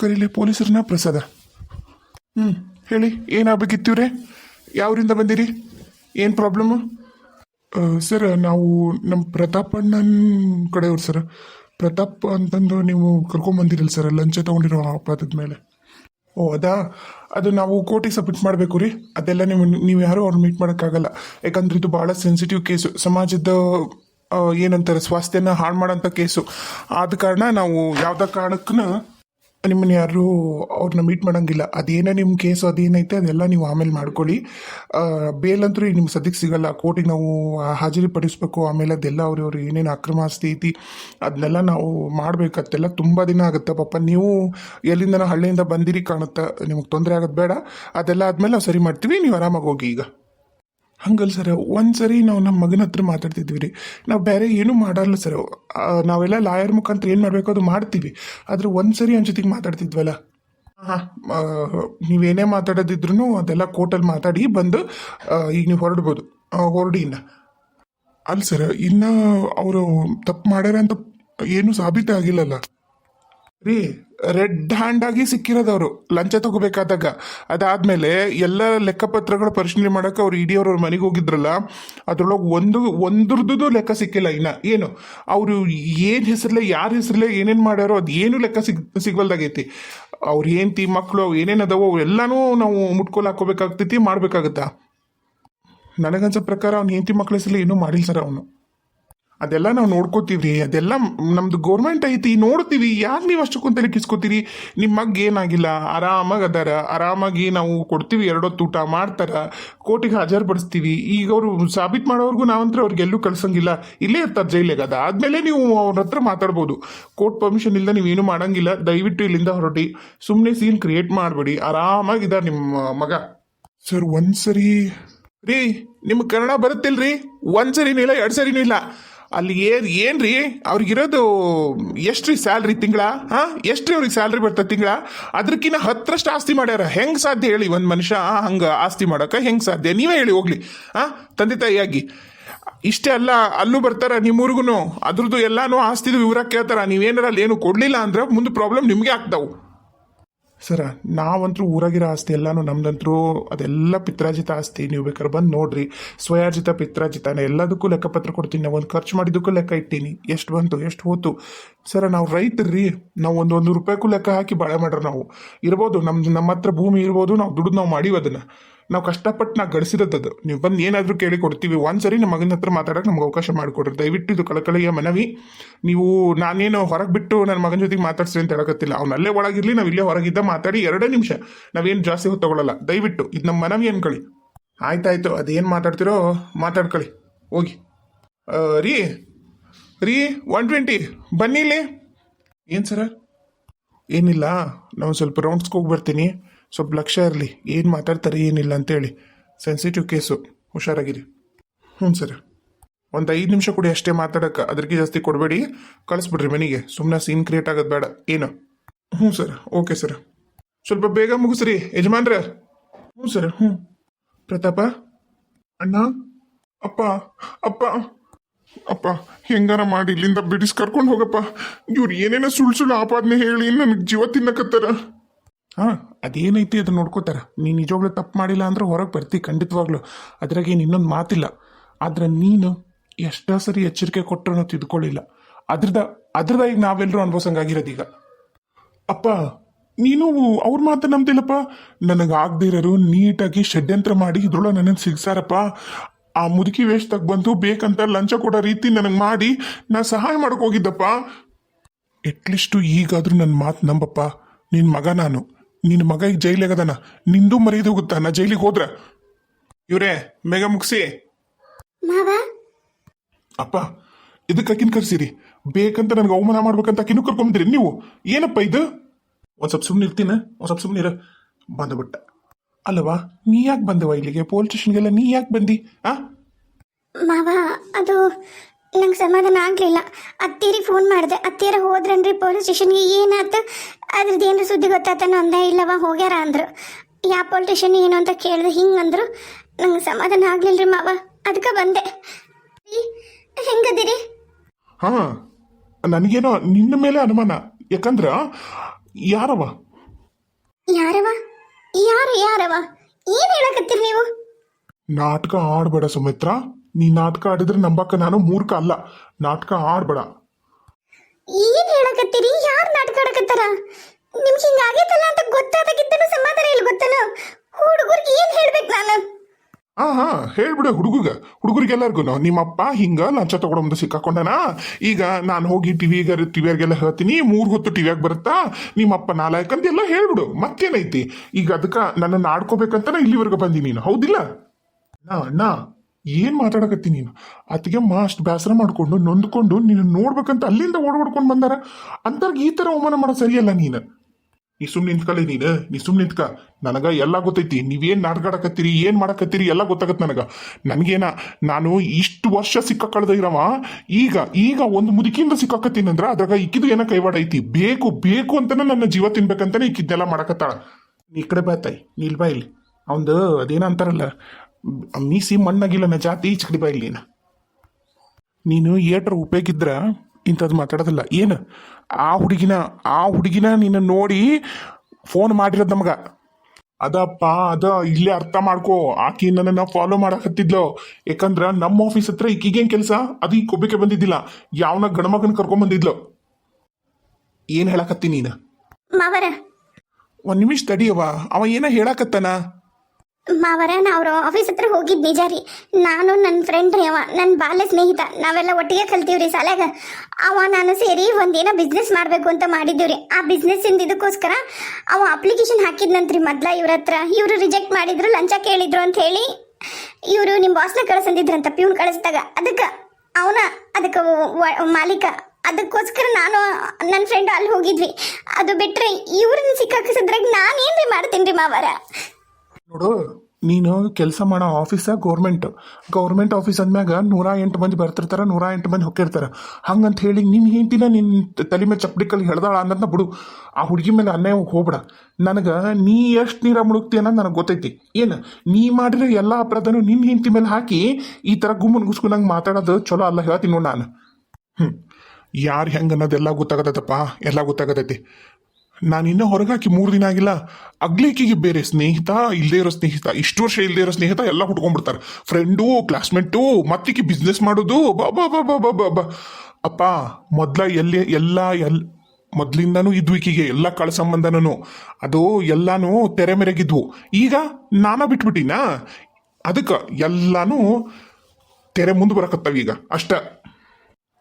ಕರೀಲೆ ಪೊಲೀಸರನ್ನ ಪ್ರಸಾದ. ಹ್ಞೂ ಹೇಳಿ ಏನಾಗಬೇಕಿತ್ತೀವ್ರೆ ಯಾವರಿಂದ ಬಂದಿರಿ? ಏನು ಪ್ರಾಬ್ಲಮ್ಮು ಸರ್ ನಾವು ನಮ್ಮ ಪ್ರತಾಪ್ ಅಣ್ಣನ ಕಡೆಯವ್ರು ಸರ್. ಪ್ರತಾಪ್ ಅಂತಂದು ನೀವು ಕರ್ಕೊಂಬಂದಿರಲ್ಲ ಸರ್ ಲಂಚ ತೊಗೊಂಡಿರೋ ಅಪರಾಧದ ಮೇಲೆ. ಓ ಅದಾ? ಅದು ನಾವು ಕೋರ್ಟಿಗೆ ಸಬ್ಮಿಟ್ ಮಾಡಬೇಕು ರೀ. ಅದೆಲ್ಲ ನೀವು ನೀವು ಯಾರೂ ಅವ್ರು ಮೀಟ್ ಮಾಡೋಕ್ಕಾಗಲ್ಲ. ಯಾಕಂದ್ರೆ ಇದು ಭಾಳ ಸೆನ್ಸಿಟಿವ್ ಕೇಸು ಸಮಾಜದ ಏನಂತಾರೆ ಸ್ವಾಸ್ಥ್ಯನ ಹಾಳು ಮಾಡೋಂಥ ಕೇಸು ಆದ ಕಾರಣ ನಾವು ಯಾವುದೇ ಕಾರಣಕ್ಕೂ ನಿಮ್ಮನ್ನ ಯಾರು ಅವ್ರನ್ನ ಮೀಟ್ ಮಾಡಂಗಿಲ್ಲ. ಅದೇನೇ ನಿಮ್ಮ ಕೇಸು ಅದೇನೈತೆ ಅದೆಲ್ಲ ನೀವು ಆಮೇಲೆ ಮಾಡ್ಕೊಳ್ಳಿ. ಬೇಲ್ ಅಂತೂ ಈಗ ನಿಮ್ಗೆ ಸದ್ಯಕ್ಕೆ ಸಿಗಲ್ಲ. ಕೋರ್ಟಿಗೆ ನಾವು ಹಾಜರಿ ಪಡಿಸ್ಬೇಕು. ಆಮೇಲೆ ಅದೆಲ್ಲ ಅವ್ರವ್ರು ಏನೇನು ಅಕ್ರಮ ಆಸ್ತಿ ಐತಿ ಅದನ್ನೆಲ್ಲ ನಾವು ಮಾಡ್ಬೇಕತ್ತೆಲ್ಲ ತುಂಬ ದಿನ ಆಗುತ್ತೆ. ಪಾಪ ನೀವು ಎಲ್ಲಿಂದ ಹಳ್ಳಿಯಿಂದ ಬಂದಿರಿ ಕಾಣುತ್ತೆ. ನಿಮಗೆ ತೊಂದರೆ ಆಗೋದು ಬೇಡ. ಅದೆಲ್ಲ ಆದಮೇಲೆ ನಾವು ಸರಿ ಮಾಡ್ತೀವಿ. ನೀವು ಆರಾಮಾಗಿ ಹೋಗಿ ಈಗ. ಹಂಗಲ್ಲ ಸರ್. ಒಂದು ಸರಿ ನಾವು ನಮ್ಮ ಮಗನ ಹತ್ರ ಮಾತಾಡ್ತಿದ್ವಿ ರೀ. ನಾವು ಬೇರೆ ಏನೂ ಮಾಡಲ್ಲ ಸರ್. ನಾವೆಲ್ಲ ಲಾಯರ್ ಮುಖಾಂತರ ಏನು ಮಾಡಬೇಕು ಅದು ಮಾಡ್ತೀವಿ. ಆದರೆ ಒಂದು ಸರಿ ಅವ್ನ ಜೊತೆಗೆ ಮಾತಾಡ್ತಿದ್ವಲ್ಲ? ಹಾಂ. ನೀವೇನೇ ಮಾತಾಡೋದಿದ್ರು ಅದೆಲ್ಲ ಕೋರ್ಟಲ್ಲಿ ಮಾತಾಡಿ ಬಂದು ಈಗ ನೀವು ಹೊರಡ್ಬೋದು. ಹೊರಡಿ ಇನ್ನು. ಅಲ್ಲ ಸರ್ ಇನ್ನೂ ಅವರು ತಪ್ಪು ಮಾಡ್ಯಾರ ಅಂತ ಏನೂ ಸಾಬೀತು ಆಗಿಲ್ಲಲ್ಲ ರೀ ರೆಡ್ ಹ್ಯಾಂಡ್ ಆಗಿ ಸಿಕ್ಕಿರೋದವರು ಲಂಚ ತಗೋಬೇಕಾದಾಗ. ಅದಾದ್ಮೇಲೆ ಎಲ್ಲ ಲೆಕ್ಕಪತ್ರಗಳು ಪರಿಶೀಲನೆ ಮಾಡೋಕೆ ಅವ್ರು ಇಡೀ ಮನೆಗೆ ಹೋಗಿದ್ರಲ್ಲ, ಅದ್ರೊಳಗೆ ಒಂದು ಒಂದ್ರದ್ದು ಲೆಕ್ಕ ಸಿಕ್ಕಿಲ್ಲ ಇನ್ನ. ಏನು? ಅವರು ಏನ್ ಹೆಸರಲ್ಲೇ, ಯಾರ ಹೆಸರಲ್ಲೇ ಏನೇನ್ ಮಾಡ್ಯಾರೋ ಅದು ಏನು ಲೆಕ್ಕ ಸಿಗ್, ಸಿಗ್ವಲ್ದಾಗೈತಿ. ಅವ್ರ ಹೆಂಡತಿ ಮಕ್ಕಳು ಅವು ಏನೇನ್ ಅದಾವೋ ಎಲ್ಲನೂ ನಾವು ಮುಟ್ಕೊಲ್ ಹಾಕೋಬೇಕಾಗ್ತೈತಿ, ಮಾಡಬೇಕಾಗತ್ತಾ? ನನಗನ್ಸೋ ಪ್ರಕಾರ ಅವ್ನ ಹೆಂಡತಿ, ಮಕ್ಳ ಹೆಸರಲ್ಲಿ ಏನೂ ಮಾಡಿಲ್ಲ ಸರ್ ಅವನು. ಅದೆಲ್ಲ ನಾವು ನೋಡ್ಕೋತೀವ್ರಿ. ಅದೆಲ್ಲ ನಮ್ದು ಗೌರ್ಮೆಂಟ್ ಐತಿ, ನೋಡ್ತೀವಿ. ಯಾಕೆ ನೀವು ಅಷ್ಟಕ್ಕೊಂದು ತಲೆ ಕಿಸ್ಕೋತೀರಿ? ನಿಮ್ಮ ಮಗ್ ಏನಾಗಿಲ್ಲ. ಆರಾಮಾಗಿ ಅದಾರ ಆರಾಮಾಗಿ ನಾವು ಕೊಡ್ತೀವಿ, ಎರಡೊತ್ತು ಊಟ ಮಾಡ್ತಾರ. ಕೋರ್ಟಿಗೆ ಹಾಜರುಪಡಿಸ್ತೀವಿ. ಈಗ ಅವರು ಸಾಬೀತು ಮಾಡೋರ್ಗು ನಾವಂತ್ರ ಅವ್ರಿಗೆ ಎಲ್ಲೂ ಕಳ್ಸಂಗಿಲ್ಲ. ಇಲ್ಲೇ ಇರ್ತಾರೆ ಜೈಲಿಗೆ. ಅದಾದ್ಮೇಲೆ ನೀವು ಅವ್ರ ಹತ್ರ ಮಾತಾಡ್ಬೋದು. ಕೋರ್ಟ್ ಪರ್ಮಿಷನ್ ಇಲ್ಲದೆ ನೀವೇನು ಮಾಡಂಗಿಲ್ಲ. ದಯವಿಟ್ಟು ಇಲ್ಲಿಂದ ಹೊರಟಿ. ಸುಮ್ಮನೆ ಸೀನ್ ಕ್ರಿಯೇಟ್ ಮಾಡಬೇಡಿ. ಆರಾಮಾಗಿದ್ದಾರೆ ನಿಮ್ಮ ಮಗ. ಸರ್, ಒಂದ್ಸರಿ. ರೀ, ನಿಮ್ಗೆ ಕನ್ನಡ ಬರುತ್ತಿಲ್ರಿ? ಒಂದ್ಸರಿನೂ ಇಲ್ಲ ಎರಡು ಸರಿನೂ ಇಲ್ಲ. ಅಲ್ಲಿ ಏನ್, ಏನ್ರಿ? ಅವ್ರಿಗಿರೋದು ಎಷ್ಟ್ರಿ ಸ್ಯಾಲ್ರಿ ತಿಂಗಳ? ಹಾ? ಎಷ್ಟ್ರಿ ಅವ್ರಿಗೆ ಸ್ಯಾಲ್ರಿ ಬರ್ತದೆ ತಿಂಗಳ? ಅದ್ರಕ್ಕಿಂತ ಹತ್ತರಷ್ಟು ಆಸ್ತಿ ಮಾಡ್ಯಾರ. ಹೆಂಗ್ ಸಾಧ್ಯ ಹೇಳಿ ಒಂದು ಮನುಷ್ಯ ಹಂಗ ಆಸ್ತಿ ಮಾಡಕ ಹೆಂಗ್ ಸಾಧ್ಯ? ನೀವೇ ಹೇಳಿ, ಹೋಗ್ಲಿ. ಹಾ ತಂದೆ ತಾಯಿಯಾಗಿ. ಇಷ್ಟೇ ಅಲ್ಲ, ಅಲ್ಲೂ ಬರ್ತಾರ ನಿಮ್ಮೂರ್ಗು ಅದ್ರದ್ದು ಎಲ್ಲಾನು ಆಸ್ತಿದು ವಿವರ ಕೇಳ್ತಾರ. ನೀವೇನಾರ ಅಲ್ಲಿ ಏನು ಕೊಡ್ಲಿಲ್ಲ ಅಂದ್ರೆ ಮುಂದೆ ಪ್ರಾಬ್ಲಮ್ ನಿಮ್ಗೆ ಆಗ್ತಾವು. ಸರ ನಾವಂತರೂ ಊರಾಗಿರೋ ಆಸ್ತಿ ಎಲ್ಲಾನು ನಮ್ದಂತರೂ ಅದೆಲ್ಲ ಪಿತ್ರಾಜಿತ ಆಸ್ತಿ. ನೀವು ಬೇಕಾದ್ರೆ ಬಂದು ನೋಡ್ರಿ. ಸ್ವಯಾರ್ಜಿತ ಪಿತ್ರಾಜಿತನ ಎಲ್ಲದಕ್ಕೂ ಲೆಕ್ಕಪತ್ರ ಕೊಡ್ತೀನಿ. ನಾವು ಒಂದು ಖರ್ಚು ಮಾಡಿದ್ದಕ್ಕೂ ಲೆಕ್ಕ ಇಟ್ಟೀನಿ. ಎಷ್ಟು ಬಂತು, ಎಷ್ಟು ಹೋತು? ಸರ, ನಾವು ರೈತರ್ರಿ ನಾವು ಒಂದು ಒಂದು ರೂಪಾಯಿಗೂ ಲೆಕ್ಕ ಹಾಕಿ ಬಾಳೆ ಮಾಡ್ರಿ ನಾವು. ಇರ್ಬೋದು, ನಮ್ದು ನಮ್ಮ ಹತ್ರ ಭೂಮಿ ಇರ್ಬೋದು, ನಾವು ದುಡ್ಡು ನಾವು ಮಾಡೀವಿ ಅದನ್ನ. ನಾವು ಕಷ್ಟಪಟ್ಟು ನಾವು ಗಳಿಸಿರೋದದು ನೀವು ಬಂದು ಏನಾದರೂ ಕೇಳಿ ಕೊಡ್ತೀವಿ. ಒಂದ್ಸರಿ ನಮ್ಮ ಮಗನ ಹತ್ರ ಮಾತಾಡೋಕೆ ನಮ್ಗೆ ಅವಕಾಶ ಮಾಡಿಕೊಡ್ರಿ. ದಯವಿಟ್ಟು ಇದು ಕಳಕಳಿಯ ಮನವಿ. ನೀವು ನಾನೇನು ಹೊರಗೆ ಬಿಟ್ಟು ನನ್ನ ಮಗನ ಜೊತೆಗೆ ಮಾತಾಡ್ಸಿ ಅಂತ ಹೇಳಕತ್ತಿಲ್ಲ. ಅವ್ನು ಅಲ್ಲೇ ಒಳಗಿರಲಿ, ನಾವು ಇಲ್ಲೇ ಹೊರಗಿದ್ದ ಮಾತಾಡಿ ಎರಡೇ ನಿಮಿಷ ನಾವೇನು ಜಾಸ್ತಿ ಹೊತ್ತು ತಗೊಳ್ಳಲ್ಲ ದಯವಿಟ್ಟು ಇದು ನಮ್ಮ ಮನವಿ ಅನ್ಕೊಳ್ಳಿ. ಆಯ್ತಾಯ್ತು, ಅದೇನು ಮಾತಾಡ್ತಿರೋ ಮಾತಾಡ್ಕೊಳ್ಳಿ. ಹೋಗಿ. ರೀ ರೀ, ಒನ್ ಟ್ವೆಂಟಿ, ಬನ್ನಿ ಇಲ್ಲಿ. ಏನು ಸರ? ಏನಿಲ್ಲ, ನಾವು ಸ್ವಲ್ಪ ರೌಂಡ್ಸ್ಗೆ ಹೋಗಿ ಬರ್ತೀನಿ. ಸ್ವಲ್ಪ ಲಕ್ಷ ಇರಲಿ. ಏನು ಮಾತಾಡ್ತಾರೆ ಏನಿಲ್ಲ ಅಂತೇಳಿ. ಸೆನ್ಸಿಟಿವ್ ಕೇಸು ಹುಷಾರಾಗಿರಿ. ಹ್ಞೂ ಸರ್. ಒಂದು ಐದು ನಿಮಿಷ ಕೊಡಿ ಅಷ್ಟೇ ಮಾತಾಡೋಕೆ. ಅದಕ್ಕೆ ಜಾಸ್ತಿ ಕೊಡಬೇಡಿ. ಕಳಿಸ್ಬಿಡ್ರಿ ಮನೆಗೆ. ಸುಮ್ಮನೆ ಸೀನ್ ಕ್ರಿಯೇಟ್ ಆಗೋದು ಬೇಡ. ಏನು? ಹ್ಞೂ ಸರ್. Okay sir. ಸ್ವಲ್ಪ ಬೇಗ ಮುಗಿಸ್ರಿ. ಯಜಮಾನ್ರ. ಹ್ಞೂ ಸರ್. ಹ್ಞೂ ಪ್ರತಾಪ? ಅಣ್ಣ? ಅಪ್ಪ? ಅಪ್ಪ? ಅಪ್ಪ, ಹೆಂಗಾರ ಮಾಡಿ ಇಲ್ಲಿಂದ ಬಿಡಿಸ್ ಕರ್ಕೊಂಡು ಹೋಗಪ್ಪ. ಇವ್ರು ಏನೇನೋ ಸುಳ್ಳು ಸುಳ್ಳು ಆಪಾದನೆ ಹೇಳಿ ನನಗೆ ಜೀವ ತಿನ್ನಕತ್ತಾರ. ಹಾ, ಅದೇನೈತಿ ಅದನ್ನ ನೋಡ್ಕೋತಾರ? ನೀನು ನಿಜವಾಗ್ಲೂ ತಪ್ಪು ಮಾಡಿಲ್ಲ ಅಂದ್ರೆ ಹೊರಗೆ ಬರ್ತಿ, ಖಂಡಿತವಾಗ್ಲೂ. ಅದ್ರಾಗ ಏನು ಇನ್ನೊಂದು ಮಾತಿಲ್ಲ. ಆದ್ರೆ ನೀನು ಎಷ್ಟೋ ಸರಿ ಎಚ್ಚರಿಕೆ ಕೊಟ್ಟರು ತಿದ್ಕೊಳ್ಳಿಲ್ಲ. ಅದ್ರದ ಅದ್ರದ ಈಗ ನಾವೆಲ್ಲರೂ ಅನ್ಭವಿಸಂಗಾಗಿರೋದು ಈಗ ಅಪ್ಪ, ನೀನು ಅವ್ರ ಮಾತು ನಂಬ್ತಿಲ್ಲಪ್ಪ ನನಗೆ ಆಗದಿರೋರು ನೀಟಾಗಿ ಷಡ್ಯಂತ್ರ ಮಾಡಿ ಇದ್ರೊಳಗೆ ನನ್ನನ್ನು ಸಿಗ್ಸಾರಪ್ಪ. ಆ ಮುದುಕಿ ವೇಷದಾಗ ಬಂದು ಬೇಕಂತ ಲಂಚ ಕೊಡೋ ರೀತಿ ನನಗೆ ಮಾಡಿ ನಾ ಸಹಾಯ ಮಾಡೋಕೆ ಹೋಗಿದ್ದಪ್ಪ. ಎಟ್ಲೀಸ್ಟು ಈಗಾದರೂ ನನ್ನ ಮಾತು ನಂಬಪ್ಪ. ನಿನ್ನ ಮಗ ನಾನು. ನಿನ್ನ ಮಗ ಈಗ ಜೈಲಿಗದಾನ ನಿಂದು ಮರ್ಯಾದೆ ಹೋಗುತ್ತಾ? ನಾ ಜೈಲಿಗೆ ಹೋದ್ರ? ಇವ್ರೇ ಮೇಗ ಮುಗಿಸಿ. ಮಾವ? ಅಪ್ಪ ಇದಕ್ಕೆ ಅಕ್ಕಿನ ಕರ್ಸಿರಿ. ಬೇಕಂತ ನನಗೆ ಅವಮಾನ ಮಾಡ್ಬೇಕಂತ ಕಿನ್ನು ಕರ್ಕೊಂಬಂದಿರಿ. ನೀವು ಏನಪ್ಪ ಇದು? ಒಂದ್ ಸ್ವಲ್ಪ ಸುಮ್ಮನೆ ಇರ್ತೀನ? ಒಂದ್ ಸ್ವಲ್ಪ ಸುಮ್ಮನೆ ಇರ. ಬಂದ್ಬಿಟ್ಟ. ಅಲ್ವಾ ನೀ ಯಾಕೆ ಬಂದವ ಇಲ್ಲಿಗೆ? ಪೊಲೀಸ್ ಸ್ಟೇಷನ್ಗೆಲ್ಲ ನೀ ಯಾಕೆ ಬಂದಿ? ಆ? ಮಾವ ಅದು ನಂಗೆ ಸಮಾಧಾನ ಆಗಲಿಲ್ಲ. ಅತ್ತೇರಿ ಫೋನ್ ಮಾಡಿದೆ. ಅತ್ತೇರ ಹೋದ್ರನ್ರಿ ಪೊಲೀಸ್ ಸ್ಟೇಷನ್ಗೆ ಏನಾತ? ಅದ್ರದ್ದು ಏನು ಸುದ್ದಿ ಗೊತ್ತಾತನೋ ಅಂದ ಇಲ್ಲವ ಹೋಗ್ಯಾರ ಅಂದ್ರು. ಯಾವ ಪೊಲೀಸ್ ಸ್ಟೇಷನ್ ಏನು ಅಂತ ಕೇಳಿದೆ ಹಿಂಗೆ ಅಂದ್ರು. ನಂಗೆ ಸಮಾಧಾನ ಆಗ್ಲಿಲ್ರಿ ಮಾವ ಅದಕ್ಕೆ ಬಂದೆ. ರೀ, ಹೆಂಗದಿರಿ? ಹಾ ನನಗೇನೋ ನಿನ್ನ ಮೇಲೆ ಅನುಮಾನ. ಯಾಕಂದ್ರ ಯಾರವ? ಯಾರವ? ಯಾರು ಯಾರವ? ಏನ್ ಹೇಳಕತ್ತೀರಿ ನೀವು? ನಾಟಕ ಆಡ್ಬೇಡ ಸುಮಿತ್ರ. ನೀ ನಾಟಕ ಆಡಿದ್ರೆ ನಂಬಕ್ಕ ನಾನು ಮೂರ್ಖ ಅಲ್ಲ. ನಾಟಕ ಆಡ್ಬೇಡ. ಏನ್ ಹೇಳಕತ್ತೀರಿ? ಯಾರ್ ನಾಟಕ ಆಡಕತ್ತಾರ? ನಿಮ್ಗೆ ಹಿಂಗಾಗೈತಲ್ಲ ಅಂತ ಗೊತ್ತಾದಾಗಿದ್ದನು ಸಮಾಧಾನ ಇಲ್ಲ ಗೊತ್ತನ? ಹುಡುಗರಿಗೆ ಏನ್ ಹೇಳ್ಬೇಕು ನಾನು? ಹಾ ಹಾ ಹೇಳ್ಬಿಡು ಹುಡುಗಗ. ಹುಡುಗರಿಗೆಲ್ಲರಿಗೂ ನಿಮ್ಮಪ್ಪ ಹಿಂಗ ಲಂಚ ತಗೊಂಡು ಸಿಕ್ಕಾಕೊಂಡನ? ಈಗ ನಾನು ಹೋಗಿ ಟಿವಿಗ ಟಿವಿಯರ್ಗೆಲ್ಲ ಹೇಳ್ತೀನಿ ಮೂರ್ ಹೊತ್ತು ಟಿವಿಯಾಗ ಬರುತ್ತಾ? ನಿಮ್ಮಪ್ಪ ನಾಲಾಯಕ್ ಅಂತ ಎಲ್ಲ ಹೇಳ್ಬಿಡು. ಮತ್ತೇನೈತಿ? ಈಗ ಅದಕ್ಕ ನನ್ನ ಆಡ್ಕೋಬೇಕಂತ ಇಲ್ಲಿವರೆಗೂ ಬಂದಿ ನೀನು ಹೌದಿಲ್ಲ? ಅಣ್ಣ ಅಣ್ಣ ಏನ್ ಮಾತಾಡಕತ್ತಿ ನೀನು? ಅತ್ತಿಗೆ ಮಾಸ್ಟ್ ಬೇಸರ ಮಾಡ್ಕೊಂಡು ನೊಂದ್ಕೊಂಡು ನೀನು ನೋಡ್ಬೇಕಂತ ಅಲ್ಲಿಂದ ಓಡಾಡ್ಕೊಂಡು ಬಂದಾರ? ಅಂತರ್ಗೆ ಈ ತರ ಅವಮಾನ ಮಾಡೋ ಸರಿಯಲ್ಲ ನೀನು. ನೀ ಸುಮ್ಮನೆ ನಿಂತ್ಕಲಿ ನೀನು. ನೀ ಸುಮ್ಮನೆ ನಿಂತ್ಕ. ನನಗ ಎಲ್ಲ ಗೊತ್ತೈತಿ. ನೀವೇನು ನಾಟಕಾಡಕತ್ತೀರಿ ಏನು ಮಾಡಕತ್ತೀರಿ ಎಲ್ಲ ಗೊತ್ತಾಗತ್ತೆ ನನಗೆ. ನನಗೇನ ನಾನು ಇಷ್ಟು ವರ್ಷ ಸಿಕ್ಕ ಕಳ್ದ ಈಗ ಈಗ ಒಂದು ಮುದುಕಿಯಿಂದ ಸಿಕ್ಕಾಕತ್ತೀನಂದ್ರ ಅದ್ರಾಗ ಇಕ್ಕಿದು ಏನೋ ಕೈವಾಡ ಐತಿ. ಬೇಕು ಬೇಕು ಅಂತಾನೆ ನನ್ನ ಜೀವ ತಿನ್ಬೇಕಂತಾನೆ ಇಕ್ಕಿದ್ದೆಲ್ಲ ಮಾಡಕತ್ತಾಳ. ನೀ ಈ ಕಡೆ ನೀಲ್ ಬಾಯ್ ಇಲ್ಲಿ. ಅವಂದು ಅದೇನ ಅಂತಾರಲ್ಲ ಮೀಸಿ ಮಣ್ಣಾಗಿಲ್ಲ ಜಾತಿ ಈಚ ಕಡಿಪ ಇಲ್ಲಿನ ಇಲ್ಲಿ ನೀನು. ನೀನು ಏಟ್ರ ಉಪಯೋಗಿದ್ರ ಇಂಥದ್ದು ಮಾತಾಡೋದಿಲ್ಲ. ಏನು? ಆ ಹುಡುಗಿನ ಆ ಹುಡುಗಿನ ನಿನ್ನ ನೋಡಿ ಫೋನ್ ಮಾಡಿರೋದು ನಮಗ. ಅದಪ್ಪ ಅದ ಇಲ್ಲೇ ಅರ್ಥ ಮಾಡ್ಕೋ. ಆಕಿ ನನ್ನನ್ನು ಫಾಲೋ ಮಾಡಕತ್ತಿದ್ಲು. ಯಾಕಂದ್ರೆ ನಮ್ಮ ಆಫೀಸ್ ಹತ್ರ ಈಕಿಗೇನ್ ಕೆಲಸ? ಅದು ಈ ಕೊಬ್ಬಿಕೆ ಬಂದಿದ್ದಿಲ್ಲ. ಯಾವನ ಗಣಮಗನ ಕರ್ಕೊಂಡ್ ಬಂದಿದ್ಲು. ಏನ್ ಹೇಳಕತ್ತಿ ನೀನು? ಮಾವರ. ಒಂದ್ ನಿಮಿಷ ತಡಿಯವ ಅವ ಏನ ಹೇಳಕತ್ತಾನ? ಮಾವರ ಅವ್ರ ಆಫೀಸ್ ಹತ್ರ ಹೋಗಿದ್ ನಿಜ ನಾನು ನನ್ನ ಫ್ರೆಂಡ್ ರೀ ಅವ ನನ್ನ ಬಾಲ್ಯ ಸ್ನೇಹಿತ. ನಾವೆಲ್ಲ ಒಟ್ಟಿಗೆ ಕಲ್ತೀವ್ರಿ ಸಾಲಾಗ ಅವ ನಾನು ಸೇರಿ ಒಂದೇನ ಬಿಸ್ನೆಸ್ ಮಾಡಬೇಕು ಅಂತ ಮಾಡಿದ್ದೀವ್ರಿ. ಆ ಬಿಸ್ನೆಸ್ ಇಂದ ಇದಕ್ಕೋಸ್ಕರ ಅವ ಅಪ್ಲಿಕೇಶನ್ ಹಾಕಿದ್ನಂತ್ರಿ ಮೊದ್ಲ ಇವ್ರ ಹತ್ರ. ಇವರು ರಿಜೆಕ್ಟ್ ಮಾಡಿದ್ರು, ಲಂಚ ಕೇಳಿದ್ರು ಅಂತ ಹೇಳಿ ಇವರು ನಿಮ್ಮ ಬಾಸ್ನ ಕಳ್ಸಂದಿದ್ರಂತ ಪ್ಯೂನ್ ಕಳಿಸಿದಾಗ. ಅದಕ್ಕೆ ಅವನ, ಅದಕ್ಕೆ ಮಾಲೀಕ. ಅದಕ್ಕೋಸ್ಕರ ನಾನು ನನ್ನ ಫ್ರೆಂಡ್ ಅಲ್ಲಿ ಹೋಗಿದ್ವಿ. ಅದು ಬಿಟ್ಟರೆ ಇವ್ರನ್ನ ಸಿಕ್ಕಾಕಿಸಿದ್ರಾಗ ನಾನು ಏನ್ರಿ ಮಾಡ್ತೀನಿ ರೀ ಮಾವರ? ನೋಡು, ನೀನು ಕೆಲಸ ಮಾಡೋ ಆಫೀಸ ಗೌರ್ಮೆಂಟ್ ಗೌರ್ಮೆಂಟ್ ಆಫೀಸ್ ಅಂದ್ಮ್ಯಾಗ ನೂರ ಎಂಟು ಮಂದಿ ಬರ್ತಿರ್ತಾರ, ನೂರ ಎಂಟು ಮಂದಿ ಹೊಕ್ಕಿರ್ತಾರೆ. ಹಂಗಂತ ಹೇಳಿ ನಿನ್ನ ಹೆಂಡ್ತಿನ ನಿನ್ನ ತಲೆ ಮೇಲೆ ಚಪ್ಪಡಿಕಲ್ಲಿ ಹೇಳ್ದಾಳ ಅನ್ನೋದನ್ನ ಬಿಡು. ಆ ಹುಡುಗಿ ಮೇಲೆ ಅನ್ಯಾಯ ಹೋಗ್ಬಿಡ. ನನಗೆ ನೀ ಎಷ್ಟು ನೀರ ಮುಳುಗ್ತಿ ಅನ್ನೋದು ನನಗೆ ಗೊತ್ತೈತಿ. ಏನು? ನೀ ಮಾಡಿರೋ ಎಲ್ಲ ಅಪರಾಧನೂ ನಿನ್ನ ಹೆಂಡತಿ ಮೇಲೆ ಹಾಕಿ ಈ ಥರ ಗುಮ್ಮನ್ ಗುಸ್ಕೊಂಡಂಗೆ ಮಾತಾಡೋದು ಚಲೋ ಅಲ್ಲ ಹೇಳ್ತೀನಿ ನೋಡು ನಾನು. ಹ್ಞೂ ಯಾರು ಹೆಂಗೆ ಅನ್ನೋದೆಲ್ಲ ಗೊತ್ತಾಗತ್ತಪ್ಪ. ಎಲ್ಲ ಗೊತ್ತಾಗತೈತಿ ನಾನು ಇನ್ನೂ ಹೊರಗಾಕಿ ಮೂರು ದಿನ ಆಗಿಲ್ಲ ಅಗ್ಲಿಕಿಗೆ ಬೇರೆ ಸ್ನೇಹಿತ ಇಲ್ಲದೇ ಇರೋ ಸ್ನೇಹಿತ, ಇಷ್ಟು ವರ್ಷ ಇಲ್ಲದೇ ಇರೋ ಸ್ನೇಹಿತ ಎಲ್ಲ ಹುಟ್ಕೊಂಡ್ಬಿಡ್ತಾರೆ. ಫ್ರೆಂಡು ಕ್ಲಾಸ್ಮೇಟು ಮತ್ತಿಕ್ಕಿ ಬಿಸ್ನೆಸ್ ಮಾಡೋದು, ಬಾ ಬಾ ಬಾ ಬಾ ಬಾ ಅಪ್ಪ, ಮೊದ್ಲ ಎಲ್ಲಿ, ಎಲ್ಲ ಎಲ್, ಮೊದ್ಲಿಂದನೂ ಇದ್ವು ಈಕಿಗೆ, ಎಲ್ಲ ಕಳ ಸಂಬಂಧನೂ. ಅದು ಎಲ್ಲಾನು ತೆರೆ ಮೆರೆಗಿದ್ವು. ಈಗ ನಾನ ಬಿಟ್ಬಿಟ್ಟಿನ? ಅದಕ್ಕೆ ಎಲ್ಲಾನು ತೆರೆ ಮುಂದೆ ಬರಕತ್ತಾವ ಈಗ. ಅಷ್ಟ.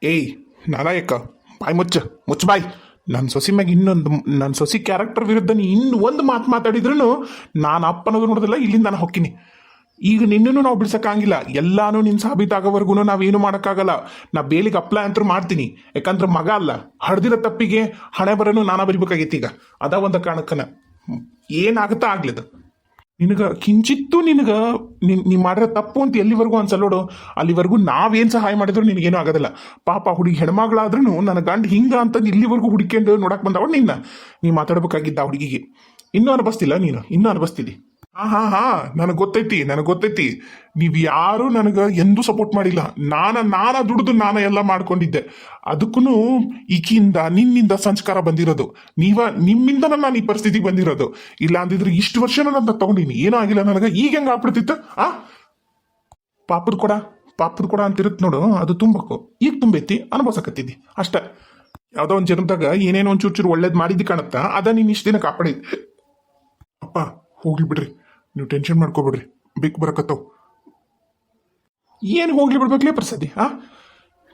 ಏಯ್ ನಾಲಾಯಕ ಬಾಯ್ ಮುಚ್ಚ ಮುಚ್ಚ ಬಾಯ್. ನನ್ನ ಸೊಸಿ ಮ್ಯಾಗ ಇನ್ನೊಂದು ನನ್ನ ಸೊಸಿ ಕ್ಯಾರೆಕ್ಟರ್ ವಿರುದ್ಧ ನೀ ಇನ್ನು ಒಂದು ಮಾತು ಮಾತಾಡಿದ್ರು ನಾನು ಅಪ್ಪನದು ನೋಡೋದಿಲ್ಲ, ಇಲ್ಲಿಂದ ನಾನು ಹೊಕ್ಕಿನಿ. ಈಗ ನಿನ್ನೂ ನಾವು ಬಿಡ್ಸಕ್ಕಾಗಿಲ್ಲ. ಎಲ್ಲಾನು ನಿನ್ನ ಸಾಬೀತಾಗೋವರೆಗೂ ನಾವೇನು ಮಾಡೋಕ್ಕಾಗಲ್ಲ. ನಾ ಬೇಲಿಗೆ ಅಪ್ಲೈ ಅಂತೂ ಮಾಡ್ತೀನಿ. ಯಾಕಂದ್ರೆ ಮಗ ಅಲ್ಲ. ಹಡ್ದಿರೋ ತಪ್ಪಿಗೆ ಹಣೆ ಬರೋನು ನಾನಾ ಬರಿಬೇಕಾಗಿತ್ತು ಈಗ. ಅದ ಒಂದು ಕಾರಣಕ್ಕನ. ಏನಾಗುತ್ತಾ ಆಗ್ಲಿದ ನಿನಗ ಕಿಂಚಿತ್ತು ನಿನಗ ನಿನ್ ನೀ ಮಾಡಿರೋ ತಪ್ಪು ಅಂತ ಎಲ್ಲಿವರೆಗೂ ಅನ್ಸಲ್ಲೋಡು ಅಲ್ಲಿವರೆಗೂ ನಾವೇನು ಸಹಾಯ ಮಾಡಿದ್ರು ನಿನಗೇನು ಆಗೋದಿಲ್ಲ. ಪಾಪ ಹುಡುಗಿ ಹೆಣ್ಮಗಳಾದ್ರೂ ನನ್ನ ಗಂಡ ಹಿಂಗ ಅಂತ ಇಲ್ಲಿವರೆಗೂ ಹುಡುಕೊಂಡು ನೋಡಕ್ ಬಂದವ ನಿನ್ನ. ನೀ ಮಾತಾಡ್ಬೇಕಾಗಿದ್ದ ಹುಡುಗಿಗೆ. ಇನ್ನೂ ಅನ್ಬಸ್ತಿಲ್ಲ ನೀನು. ಇನ್ನೂ ಅನ್ಬಸ್ತಿದ್ದಿ ಹಾ ಹಾ ನನಗೆ ಗೊತ್ತೈತಿ ನನಗೆ ಗೊತ್ತೈತಿ. ನೀವು ಯಾರು ನನಗೆ ಎಂದೂ ಸಪೋರ್ಟ್ ಮಾಡಿಲ್ಲ. ನಾನ ನಾನ ದುಡ್ದು ನಾನ ಎಲ್ಲ ಮಾಡ್ಕೊಂಡಿದ್ದೆ. ಅದಕ್ಕೂ ಈಕಿಯಿಂದ, ನಿನ್ನಿಂದ ಸಂಸ್ಕಾರ ಬಂದಿರೋದು. ನೀವ, ನಿಮ್ಮಿಂದ ನಾನು ಈ ಪರಿಸ್ಥಿತಿಗೆ ಬಂದಿರೋದು. ಇಲ್ಲ ಅಂದಿದ್ರೆ ಇಷ್ಟು ವರ್ಷ ನಾನು ತಗೊಂಡಿನಿ. ಏನೂ ಆಗಿಲ್ಲ ನನಗೆ? ಈಗ ಹೆಂಗ ಆಗ್ಬಿಡ್ತಿತ್ತು? ಆ? ಪಾಪದ ಕೊಡ ಪಾಪದ ಕೊಡ ಅಂತಿರುತ್ತೆ ನೋಡು. ಅದು ತುಂಬಕು. ಈಗ ತುಂಬೈತಿ, ಅನುಭವಿಸಕತ್ತಿದ್ದಿ. ಅಷ್ಟ. ಯಾವುದೋ ಒಂದು ಜನ್ಮದಾಗ ಏನೇನೋ ಒಂಚೂರು ಚೂರು ಒಳ್ಳೇದು ಮಾಡಿದ್ದು ಕಾಣುತ್ತಾ, ಅದ ನೀನು ಇಷ್ಟು ದಿನ ಕಾಪಾಡಿದ್ದೆ ಅಪ್ಪ, ಹೋಗ್ಲಿ ಬಿಡ್ರಿ. ನೀವು ಟೆನ್ಷನ್ ಮಾಡ್ಕೋಬಿಡ್ರಿ. ಬಿಕ್ ಬರಕತ್ತವ್ ಏನು ಹೋಗ್ಲಿ ಬಿಡ್ಬೇಕಲೇ ಪ್ರಸಾದಿ, ಆ?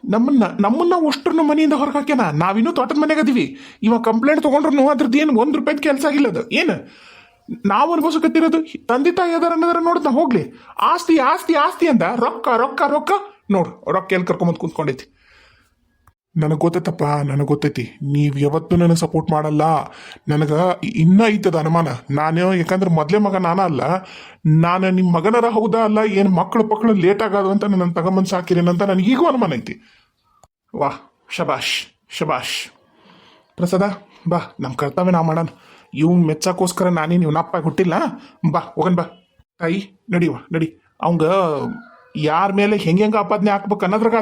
ನಮ್ಮನ್ನ ನಮ್ಮನ್ನ ಅಷ್ಟ್ರನ್ನ ಮನೆಯಿಂದ ಹೊರಗೆ ಹಾಕ್ಯಾನ ನಾವಿನ್ನೂ ತೋಟದ ಮನೆಗೆ ಅದೀವಿ. ಇವಾಗ ಕಂಪ್ಲೇಂಟ್ ತೊಗೊಂಡ್ರು ಅದ್ರದ್ದು ಏನು ಒಂದು ರೂಪಾಯಿ ಕೆಲಸ ಆಗಿಲ್ಲ ಅದು. ಏನು? ನಾವು ಅನ್ಭವಿಸಕತ್ತಿರೋದು ತಂದೆ ತಾಯಿ ಅದಾರ ಅನ್ನೋದಾರ ನೋಡ್ತಾ ಹೋಗ್ಲಿ. ಆಸ್ತಿ ಆಸ್ತಿ ಆಸ್ತಿ ಅಂದ. ರೊಕ್ಕ ರೊಕ್ಕ ರೊಕ್ಕ. ನೋಡು, ರೊಕ್ಕ ಎಲ್ಲಿ ಕರ್ಕೊಂಬಂದು ಕುಂತ್ಕೊಂಡೈತಿ. ನನಗೆ ಗೊತ್ತೈತಪ್ಪ, ನನಗೆ ಗೊತ್ತೈತಿ. ನೀವು ಯಾವತ್ತೂ ನನಗೆ ಸಪೋರ್ಟ್ ಮಾಡಲ್ಲ. ನನಗೆ ಇನ್ನೂ ಐತದ ಅನುಮಾನ. ನಾನು, ಯಾಕಂದ್ರೆ ಮೊದಲೇ ಮಗ ನಾನ ಅಲ್ಲ. ನಾನು ನಿಮ್ಮ ಮಗನರ ಹೌದಾ ಅಲ್ಲ? ಏನು ಮಕ್ಕಳು ಪಕ್ಕಳು ಲೇಟ್ ಆಗೋದು ಅಂತ ನನ್ನ ತಗೊಂಬಂದು ಸಾಕಿರೇನಂತ ನನಗೆ ನನಗೀಗೂ ಅನುಮಾನ ಐತಿ. ವಾಹ್ ಶಬಾಷ್ ಶಬಾಷ್. ಪ್ರಸಾದ, ಬಾ ನಮ್ಮ ಕರ್ತವ್ಯ ನಾ ಮಾಡೋಣ. ಇವು ಮೆಚ್ಚಕ್ಕೋಸ್ಕರ ನಾನೇ ನೀವು ನಪ್ಪಾಗಿ ಹುಟ್ಟಿಲ್ಲ. ಬಾ, ಹೋಗನ್ ಬಾ. ತಾಯಿ ನಡಿವ ನಡಿ. ಅವಂಗ ಯಾರ ಮೇಲೆ ಹೆಂಗೆ ಹೆಂಗೆ ಆಪಾದನೆ ಹಾಕ್ಬೇಕು ಅನ್ನೋದ್ರಾಗ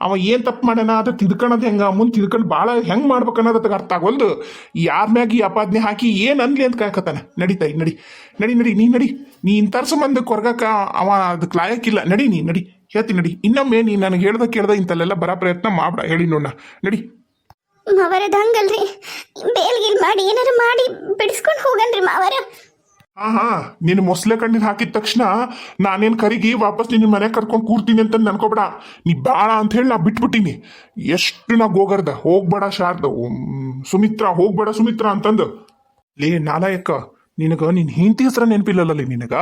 ಅವ ಏನು ತಪ್ಪು ಮಾಡ್ಯಾನ ಅದು ತಿದ್ಕೊಳ್ಳೋದು ಹೆಂಗ, ಮುಂದೆ ತಿದ್ಕೊಂಡು ಭಾಳ ಹೆಂಗೆ ಮಾಡ್ಬೇಕು ಅನ್ನೋದಕ್ಕೆ ಅರ್ಥ ಆಗೋಲ್ದು. ಯಾರ ಮ್ಯಾಗ ಈ ಆಪಾದನೆ ಹಾಕಿ ಏನು ಅನ್ಲಿ ಅಂತ ಕಾಕತ್ತಾನ ನಡೀತಾಯಿ ನಡಿ. ನಡಿ ನಡಿ, ನೀ ನಡಿ. ನೀ ಇಂಥ ಸಂಬಂಧ ಕೊರ್ಗಕ್ಕ ಅವ ಅದಕ್ಕೆ ಲಾಯಕ್ಕಿಲ್ಲ. ನಡಿ ನೀ, ನಡಿ. ಹೇಳ್ತೀನಿ ನಡಿ. ಇನ್ನೊಮ್ಮೆ ನೀ ನನಗೆ ಹೇಳ್ದ ಕೇಳ್ದ ಇಂತಲ್ಲೆಲ್ಲ ಬರೋ ಪ್ರಯತ್ನ ಮಾಡ್ಬೇಡ. ಹೇಳಿ ನೋಡ ನಡಿ. ಮಾವರದ ಹಂಗಲ್ರಿ ಬೇಲ್ಗಿಲ್ ಮಾಡಿ ಏನಾರು ಮಾಡಿ ಬಿಡಿಸ್ಕೊಂಡು ಹೋಗನ್ರಿ ಮಾವರ. ಹಾ ಹಾ ನಿನ್ನ ಮೊಸಳೆ ಕಣ್ಣಿನ ಹಾಕಿದ ತಕ್ಷಣ ನಾನೇನ್ ಕರಿಗಿ ವಾಪಸ್ ನಿನ್ನ ಮನೆ ಕರ್ಕೊಂಡು ಕೂರ್ತೀನಿ ಅಂತ ನನ್ಕೋಬೇಡ. ನೀ ಬಾಳ ಅಂತ ಹೇಳಿ ನಾ ಬಿಟ್ಬಿಟ್ಟಿನಿ. ಎಷ್ಟು ನಾ ಗೋಗರ್ದ. ಹೋಗ್ಬೇಡ ಶಾರ್ದ. ಸುಮಿತ್ರ ಸುಮಿತ್ರಾ, ಹೋಗ್ಬೇಡ ಸುಮಿತ್ರಾ ಅಂತಂದು. ಲೇ ನಾಲಾಯಕ್ಕ ನಿನಗ ನಿನ್ ಹಿಂತಿ ಹೆಸರ ನೆನಪಿಲ್ಲಲ್ಲ ನಿನಗ?